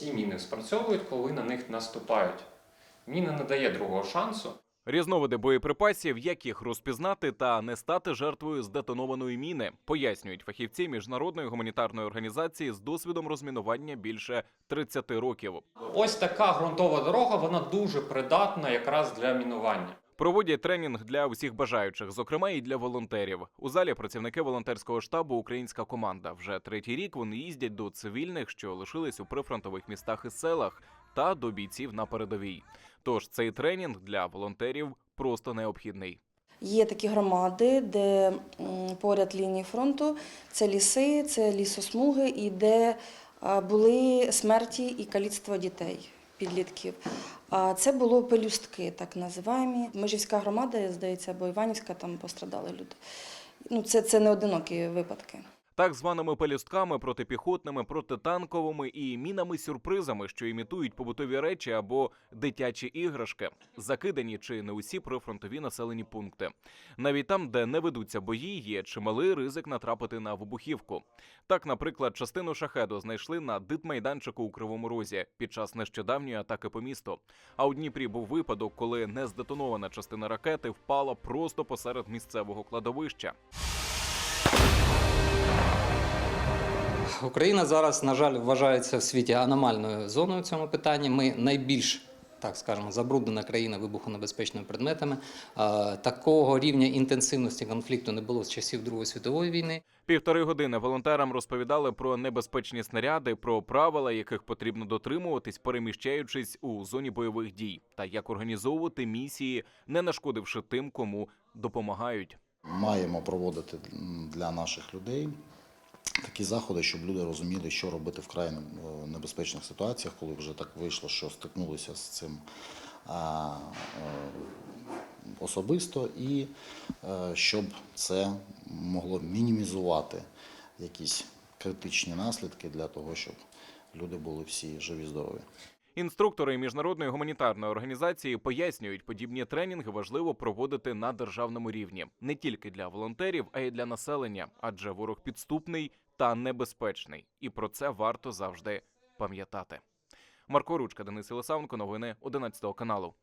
Ці міни спрацьовують, коли на них наступають. Міна не дає другого шансу. Різновиди боєприпасів, як їх розпізнати та не стати жертвою здетонованої міни, пояснюють фахівці міжнародної гуманітарної організації з досвідом розмінування більше 30 років. Ось така ґрунтова дорога, вона дуже придатна якраз для мінування. Проводять тренінг для усіх бажаючих, зокрема і для волонтерів. У залі працівники волонтерського штабу Українська команда. Вже третій рік вони їздять до цивільних, що лишились у прифронтових містах і селах, та до бійців на передовій. Тож цей тренінг для волонтерів просто необхідний. Є такі громади, де поряд лінії фронту це ліси, це лісосмуги, і де були смерті і каліцтво дітей, підлітків. А це було пелюстки, так називаємо. Межівська громада, здається, або Іванівська, там пострадали люди. Ну, це, це не одинокі випадки. Так званими пелюстками, протипіхотними, протитанковими і мінами-сюрпризами, що імітують побутові речі або дитячі іграшки, закидані чи не усі прифронтові населені пункти. Навіть там, де не ведуться бої, є чималий ризик натрапити на вибухівку. Так, наприклад, частину шахеду знайшли на дитмайданчику у Кривому Розі під час нещодавньої атаки по місту. А у Дніпрі був випадок, коли нездетонована частина ракети впала просто посеред місцевого кладовища. Україна зараз, на жаль, вважається в світі аномальною зоною в цьому питанні. Ми найбільш так скажемо, забруднена країна вибухонебезпечними предметами. Такого рівня інтенсивності конфлікту не було з часів Другої світової війни. Півтори години волонтерам розповідали про небезпечні снаряди, про правила, яких потрібно дотримуватись, переміщаючись у зоні бойових дій, та як організовувати місії, не нашкодивши тим, кому допомагають. Маємо проводити для наших людей такі заходи, щоб люди розуміли, що робити в край е, небезпечних ситуаціях, коли вже так вийшло, що стикнулися з цим е, особисто, і е, щоб це могло мінімізувати якісь критичні наслідки для того, щоб люди були всі живі, здорові. Інструктори міжнародної гуманітарної організації пояснюють, подібні тренінги важливо проводити на державному рівні не тільки для волонтерів, а й для населення, адже ворог підступний та небезпечний, і про це варто завжди пам'ятати. Марко Ручка, Денис Єлисавенко, новини 11 каналу.